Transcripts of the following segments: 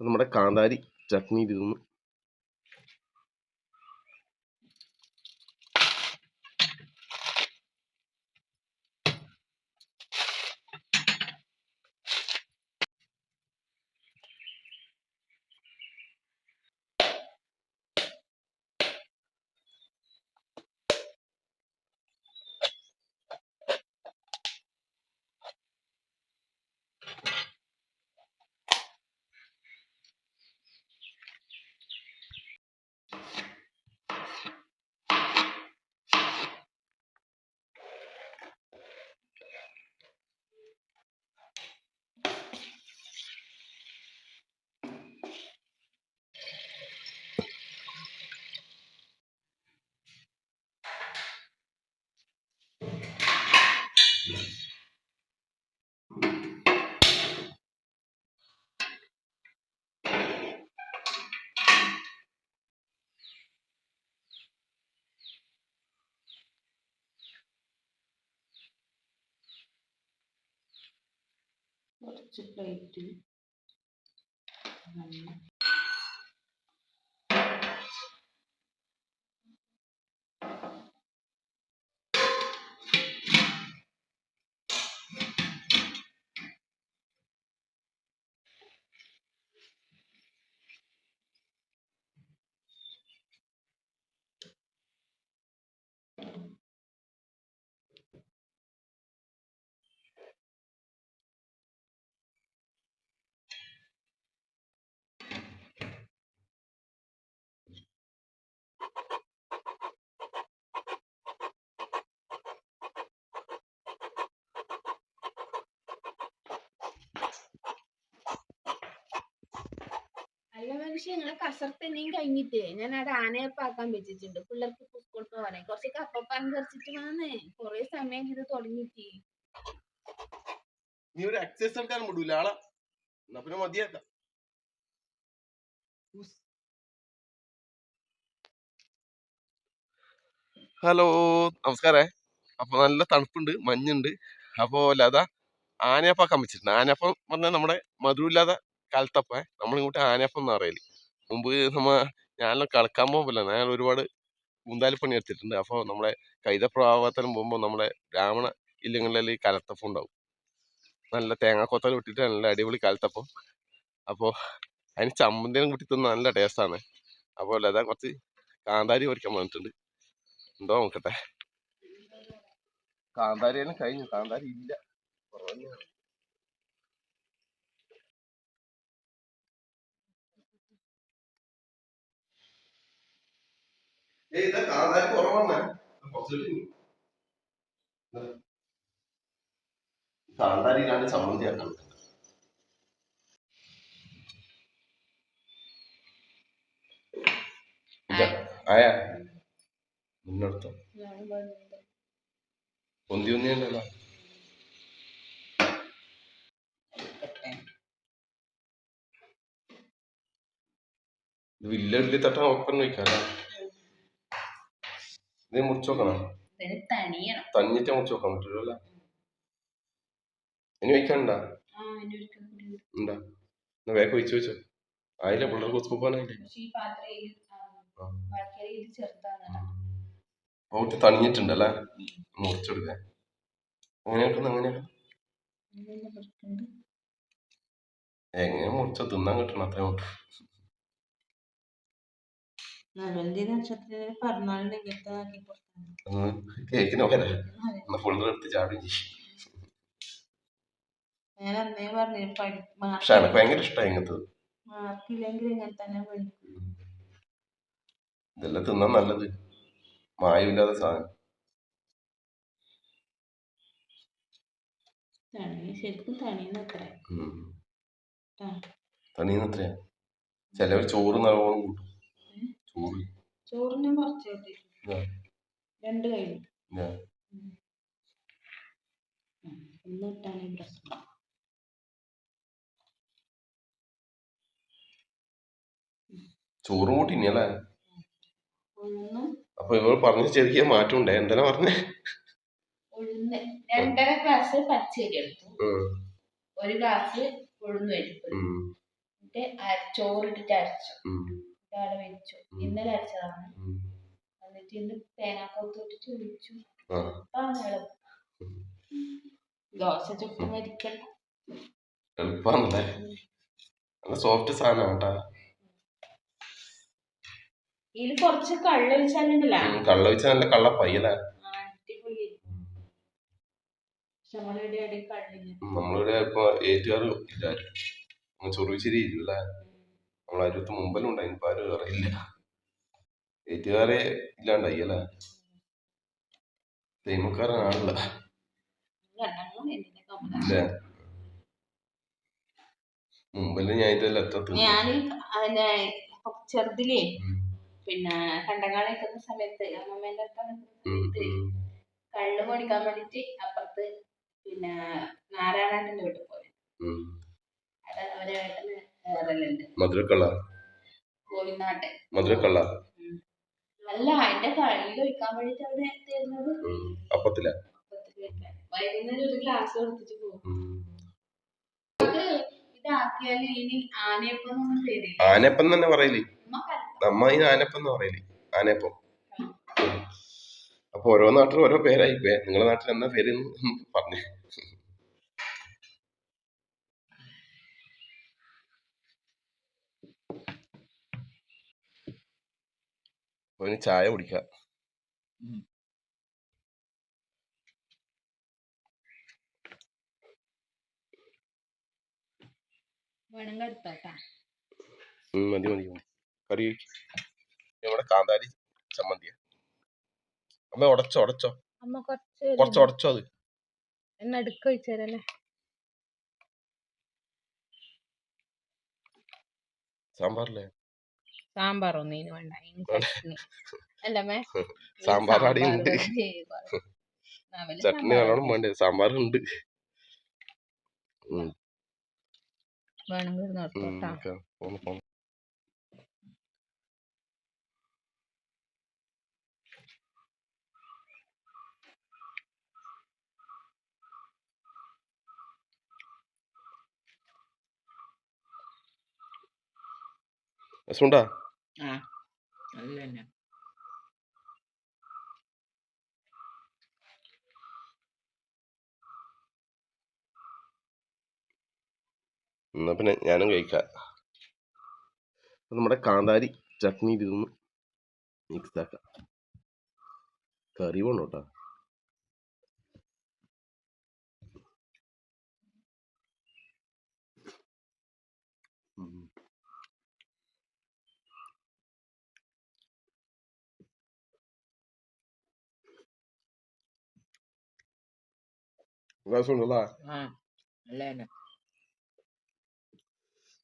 നമ്മുടെ കാന്താരി ചട്നി തിന്നു multiplied to 1 പക്ഷെ ഞങ്ങളെ കസർത്തന്നെയും കഴിഞ്ഞിട്ടേ ഞാൻ അത് ആനയപ്പാക്കാൻ വെച്ചിട്ടുണ്ട്. പിള്ളേർക്ക് സ്കൂൾ പോവാനെ കുറച്ച് കപ്പപ്പാൻ കുറച്ചിട്ട് വന്നേ. കൊറേ സമയം ഇത് തുടങ്ങിട്ട് നീ ഒരു എക്സസൈസ് എടുക്കാൻ വിടൂല. ആളാ എന്നാ പിന്നെ മതിയാക്കാം. ഹലോ നമസ്കാരേ. അപ്പൊ നല്ല തണുപ്പുണ്ട് മഞ്ഞുണ്ട്. അപ്പോ ലത ആനയപ്പാക്കാൻ വെച്ചിട്ടുണ്ട്. ആനയപ്പം പറഞ്ഞാൽ നമ്മുടെ മധുരമില്ലാതെ കാലത്തപ്പേ. നമ്മളിങ്ങോട്ട് ആനയപ്പം എന്ന് പറയൽ. മുമ്പ് നമ്മ ഞാനെല്ലാം കളിക്കാൻ പോകുമ്പോൾ ഞാൻ ഒരുപാട് മുന്താലിപ്പണി എടുത്തിട്ടുണ്ട്. അപ്പോൾ നമ്മളെ കൈതപ്രഭാവത്തിനും പോകുമ്പോൾ നമ്മുടെ ബ്രാഹ്മണ ഇല്ലങ്ങളിൽ കലത്തപ്പം ഉണ്ടാവും. നല്ല തേങ്ങാക്കൊത്തൽ ഇട്ടിട്ട് നല്ല അടിപൊളി കലത്തപ്പം. അപ്പോൾ അതിന് ചമ്മന്തിനും കൂട്ടി തിന്ന നല്ല ടേസ്റ്റാണ്. അപ്പോൾ ലത കുറച്ച് കാന്താരി പൊരിക്കാൻ വന്നിട്ടുണ്ട് എന്തോ നോക്കട്ടെ. കാന്താരി തന്നെ കഴിഞ്ഞു. കാന്താരി ഇല്ല. കുറവന്നെയാണ്. ഏയ് ഇത് കാണാൻ കുറവാണ്. കുറച്ചിട്ട് ഇനി. ഇതാ. കാന്താരി ഇല്ലാണ്ട് ചമ്മന്തി ആക്കണം ആയാ. മുന്നെടുത്തോ. പൊന്തി ഒന്നിയല്ലോ വലിയ വലിയ ഒപ്പം വയ്ക്കാല്ലേ ഇത് മുറിച്ച് നോക്കണം തന്നിട്ട് മുറിച്ച് നോക്കാൻ പറ്റുള്ളൂ അല്ലേ? ഇനി വയ്ക്കണ്ട. ഉണ്ടാ വേഗം ഒഴിച്ചു വെച്ചോ. ആയില്ല? പിള്ളേർക്ക് സ്കൂൾ പോകാനായില്ലേ തണിഞ്ഞിട്ടുണ്ടല്ലേ മുറിച്ചെടുക്കാൻ അങ്ങനെ കിട്ടുന്ന എങ്ങനെ ഇതെല്ലാം എങ്ങനെ മുറിച്ചോ തിന്നാൻ കിട്ടണം അത്രയും നവന്തി നക്ഷത്രത്തിന് പറഞ്ഞാലും ഇങ്ങനത്തെ ആക്കി കൊടുത്താണ് കേക്കിന് നോക്കല്ലേ എന്നാ പിള്ളേർ എടുത്ത് ചാടും ചെയ്യും. ഞാൻ അന്നേ പറഞ്ഞു പഠി പക്ഷെ എനക്ക് ഭയങ്കര ഇഷ്ടമായി ഇങ്ങനത്തെ മാർക്കില്ലെങ്കിൽ ഇങ്ങനെ തന്നെ പഠിക്കും ഇതെല്ലാം തിന്നാൻ നല്ലത്. മായമില്ലാത്ത സാധനം. ശരിക്കും തണിന്ന് അത്ര. ഉം. ആ. തണിന്ന് എത്രയാ ചിലവർ ചോറ് നല്ലോണം കൂട്ടും. ചോറ്? ചോറിന് കുറച്ച് കിട്ടിയിട്ടുണ്ട് രണ്ട് കഴിഞ്ഞു. ഒന്ന് ഇട്ടാണ് പ്രശ്നം. ചോറും കൂട്ടി ഇനി അല്ലേ അപ്പൊ ഇവൾ പറഞ്ഞ ചെറിയ മാറ്റം ഉണ്ടേ എന്തെല്ലാം പറഞ്ഞേ? രണ്ടര ഗ്ലാസ് പച്ചരി എടുത്തു. ഒരു ഗ്ലാസ് ഉഴുന്ന് വരും എന്നിട്ട് ചോറിട്ടിട്ട് അരച്ചു. അവിടെ വെച്ചു. ഇന്നലെ അരച്ചതാണ്. എന്നിട്ട് ഇന്ന് തേങ്ങാക്കൊത്ത് ഇട്ടിട്ട് ഒഴിച്ചു. ആ. എളുപ്പമാണ് എളുപ്പം ദോശ ചുട്ട് മരിക്കണ്ട എളുപ്പാണല്ലേ നല്ല സോഫ്റ്റ് സാധനം കേട്ടാ. ഇതിൽ കുറച്ച് കള്ള ഒഴിച്ചാലുണ്ടല്ലോ. കള്ള വെച്ചാൽ നല്ല കള്ള പയ്യല നമ്മളിവിടെ ഇപ്പൊ ഏറ്റുകാർ ഇല്ല ചൊറിച്ചിരി ഇല്ല നമ്മൾ മുമ്പിലും മുമ്പെല്ലാം ഉണ്ടായി ഇപ്പൊ ആരും അറിയില്ല എയ്റ്റുകാരെ ഇല്ലാണ്ടായി അല്ലേ? തേമക്കാരനാണല്ല മുമ്പിൽ ഞാൻ ഇതെല്ലാം ഞാൻ ചെറുതിലേ പിന്നെ കണ്ടങ്ങാളി നിൽക്കുന്ന സമയത്ത് അമ്മമ്മേന്റെ അടുത്ത് നിൽക്കുന്ന കള്ള് പൊടിക്കാൻ വേണ്ടിട്ട് അപ്പുറത്ത് പിന്നെ നാരായണേട്ടന്റെ വീട്ടിൽ പോയി. അവിടെ അവരെ ഏട്ടന് മധുരക്കള്ള. ഗോവിന്ദാട്ടെ മധുരക്കള്ള. അല്ല അതിന്റെ കള്ളിൽ ഒഴിക്കാൻ വേണ്ടിട്ട് അവിടെ തരുന്നത് ഉം. അപ്പത്തില. വൈകുന്നേരം ഒരു ഗ്ലാസ് കൊടുത്തിട്ട് പോകും. ഉം. ഇതാക്കിയാൽ ഇനി ആനയപ്പം തന്നെ പറയൽ. നമ്മ ഈ ആനപ്പം എന്ന് പറയൽ ആനപ്പം അപ്പൊ ഓരോ നാട്ടിലും ഓരോ പേരായി. നിങ്ങളെ നാട്ടിൽ എന്താ പേര് പറഞ്ഞു. ഇനി ചായ കുടിക്കാം. മതി മതി മതി. കറി. നമ്മുടെ കാന്താരി ചമ്മന്തിയ. അമ്മ ഉടച്ചോ ഉടച്ചോ. അമ്മ കുറച്ച് കുറച്ച് ഉടച്ചോ അത്. നടുക്ക് ഒഴിച്ചേരല്ലേ സാമ്പാറില്ലേ? സാമ്പാർ ഒന്നിനു വേണ്ട. അല്ലമ്മേ സാമ്പാർ അവിടെ ഉണ്ട് ചട്നി നല്ലോണം വേണ്ട? സാമ്പാർ ഉണ്ട് വേണമെങ്കിൽ ഒക്കെ. പോന്ന് പോന്ന്. രസമുണ്ടാ ആ നല്ല തന്നെ എന്നാ പിന്നെ ഞാനും കഴിക്കാം. നമ്മുടെ കാന്താരി ചട്നി ഇതൊന്ന് മിക്സ് ആക്കാം. കറി വേണം കേട്ടോ. രസമുണ്ടല്ലേ?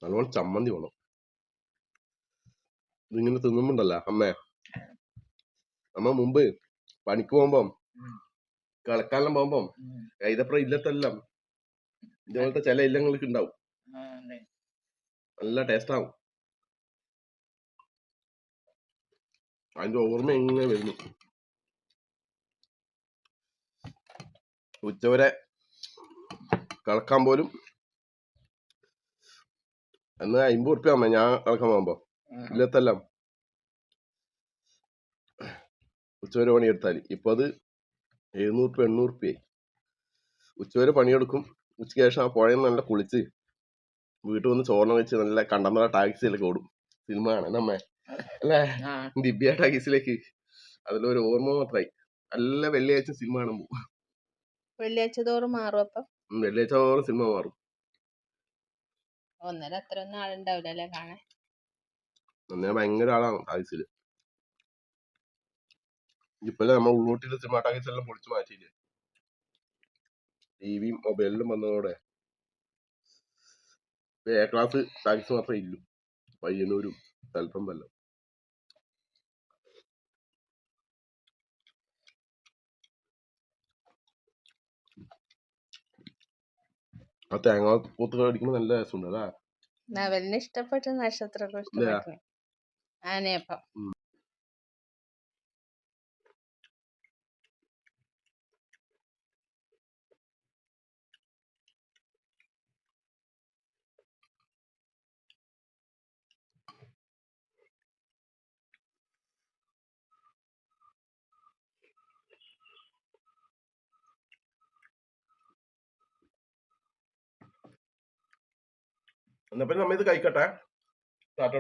നല്ലോണം ചമ്മന്തി വേണം. ഇതിങ്ങനെ തിന്നുമ്പോണ്ടല്ല അമ്മേ. അമ്മ മുമ്പ് പണിക്ക് പോകുമ്പം കളക്കാലം പോകുമ്പം കൈതപ്ര ഇല്ലത്തെല്ലാം ഇതുപോലത്തെ ചില ഇല്ലങ്ങൾക്ക് ഉണ്ടാവും. നല്ല ടേസ്റ്റ് ആവും. അതിന്റെ ഓർമ്മ എങ്ങനെ വരുന്നു. ഉച്ചവരെ കളക്കാൻ പോലും എന്ന് അമ്പത് ഉറുപ്പ്യ അമ്മ ഞാൻ കളക്കാൻ പോകുമ്പോ ഇല്ലത്തെല്ലാം ഉച്ചവരെ പണിയെടുത്താൽ ഇപ്പൊ അത് എഴുന്നൂറ് ഉറുപ്പ്യ എണ്ണൂറ് ഉറുപ്പ്യായി ഉച്ചവരെ പണിയെടുക്കും. ഉച്ചയ്ക്ക് ശേഷം ആ പുഴയിൽ നിന്ന് നല്ല കുളിച്ച് വീട്ടിൽ വന്ന് ചോറിനെ വെച്ച് നല്ല കണ്ടമ്പറ ടാക്സിയിലൊക്കെ ഓടും. സിനിമ കാണാൻ അമ്മ. അല്ലേ? ദിവ്യ ടാക്സിയിലേക്ക്. അതിലൊരു ഓർമ്മ മാത്രമായി. നല്ല വെള്ളിയാഴ്ച സിനിമ കാണാൻ പോകും വെള്ളിയാഴ്ച തോറും മാറും അപ്പം? വെള്ളിയാഴ്ച തോറും സിനിമ മാറും. ഒന്നര അത്ര ഒന്നും ആളുണ്ടാവില്ല അല്ലേ കാണാൻ? അന്നേ ഭയങ്കര ആളാണ് ടാക്സിൽ ഇപ്പല്ലേ നമ്മൾ ഉള്ളൂട്ടിലെ സിനിമ ടാക്കീസ് എല്ലാം പൊളിച്ചു മാറ്റിയില്ലേ? ടിവിയും മൊബൈലിലും വന്നതോടെ. എ ക്ലാസ് ടാക്സ് മാത്രമേ ഇല്ലൂ. പയ്യന്നൂരും തലപ്പം വല്ലം ആ തേങ്ങ പൂത്ത് കടിക്കുമ്പോ നല്ല രസമുണ്ട് അതാ നവലിന് ഇഷ്ടപ്പെട്ട നക്ഷത്ര ആനയപ്പം. എന്നാ പിന്നെ നമ്മ ഇത് കഴിക്കട്ടെ. സ്റ്റാർട്ട്